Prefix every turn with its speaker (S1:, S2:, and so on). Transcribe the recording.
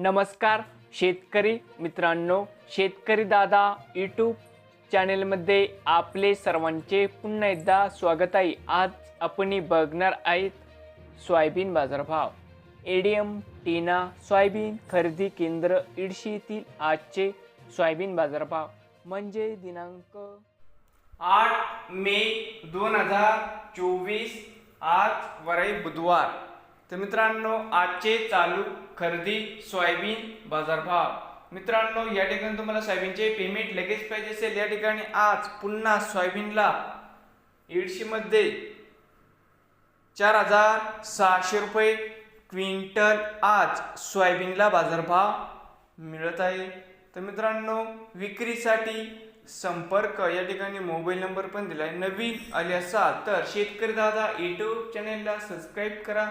S1: नमस्कार शेतकरी मित्रांनो शेतकरी दादा यूट्यूब चॅनेलमध्ये आपले सर्वांचे पुन्हा एकदा स्वागत आहे. आज आपण बघणार आहेत सोयाबीन बाजारभाव. एडीएम टीना सोयाबीन खरेदी केंद्र इडशी आजचे सोयाबीन बाजारभाव. म्हणजे दिनांक आठ मे दोन हजार चोवीस आज वराई बुधवार. तर मित्रांनो आजचे चालू खरेदी सोयाबीन बाजारभाव. मित्रांनो या ठिकाणी तुम्हाला सोयाबीनचे पेमेंट लगेच पाहिजे असेल. या ठिकाणी आज पुन्हा सोयाबीनला एडशीमध्ये चार हजार सहाशे रुपये क्विंटल आज सोयाबीनला बाजारभाव मिळत आहे. तर मित्रांनो विक्रीसाठी संपर्क या ठिकाणी मोबाईल नंबर पण दिला आहे नवीन आले असाल तर शेतकरी दादा यूट्यूब चॅनेलला सबस्क्राईब करा.